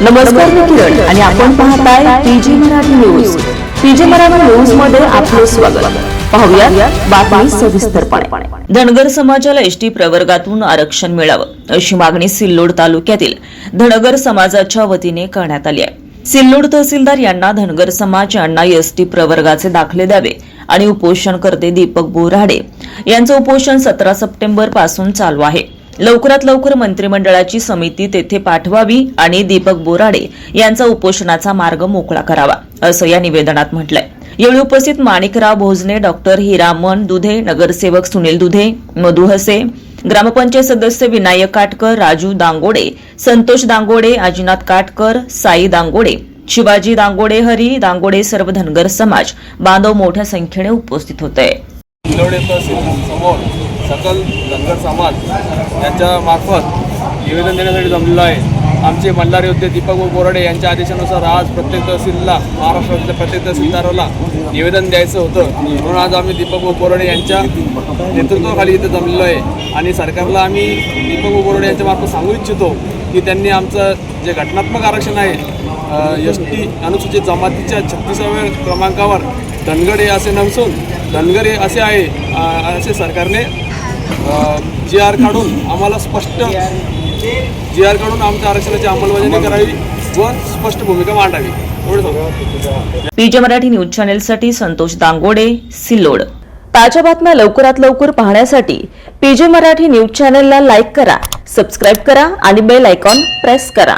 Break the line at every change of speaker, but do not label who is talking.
नमस्कार मी किरण आणि आपण पाहताय PG Marathi news. PG Marathi न्यूजमध्ये आपलं स्वागत. पाहूया बातमी सविस्तरपणे. धनगर समाजाला एसटी प्रवर्गातून आरक्षण मिळावं अशी मागणी सिल्लोड तालुक्यातील धनगर समाजाच्या वतीने करण्यात आली आहे. सिल्लोड तहसीलदार यांना धनगर समाज यांना एसटी प्रवर्गाचे दाखले द्यावे आणि उपोषणकर्ते दीपक बोराडे यांचं उपोषण सतरा सप्टेंबरपासून चालू आहे. लवकरात लवकर मंत्रिमंडळाची समिती तेथे पाठवावी आणि दीपक बोराडे यांचा उपोषणाचा मार्ग मोकळा करावा असं या निवेदनात म्हटलंय. यावेळी उपस्थित माणिकराव भोजने डॉक्टर हिरामन दुधे नगरसेवक सुनील दुधे मधु हसे ग्रामपंचायत सदस्य विनायक काटकर राजू दांगोडे संतोष दांगोडे अजिनाथ काटकर साई दांगोडे शिवाजी दांगोडे हरी दांगोडे सर्व धनगर समाज बांधव मोठ्या संख्येने उपस्थित होते.
सकल धनगर समाज यांच्या मार्फत निवेदन देण्यासाठी जमलेलो आहे. आमचे मल्हार योद्धे दीपक बोराडे यांच्या आदेशानुसार आज प्रत्येक तहसीलला महाराष्ट्रातल्या प्रत्येक तहसीलदाराला निवेदन द्यायचं होतं. म्हणून आज आम्ही दीपक बोराडे यांच्या नेतृत्वाखाली इथं जमलेलो आहे. आणि सरकारला आम्ही दीपक बोराडे यांच्यामार्फत सांगू इच्छितो की त्यांनी आमचं जे घटनात्मक आरक्षण आहे एस टी अनुसूचित जमातीच्या छत्तीसाव्या क्रमांकावर धनगड हे असे नसून धनगर हे असे आहे असे सरकारने जी आर काढून आम्हाला स्पष्ट जी आर काढून आमच्या आरक्षणाची अंमलबजावणी करावी व स्पष्ट भूमिका मांडावी.
पीजे मराठी न्यूज चॅनेलसाठी संतोष दांगोडे सिल्लोड. ताज्या बातम्या लवकरात लवकर पाहण्यासाठी पीजे मराठी न्यूज चॅनेलला लाईक करा सबस्क्राईब करा आणि बेल आयकॉन प्रेस करा.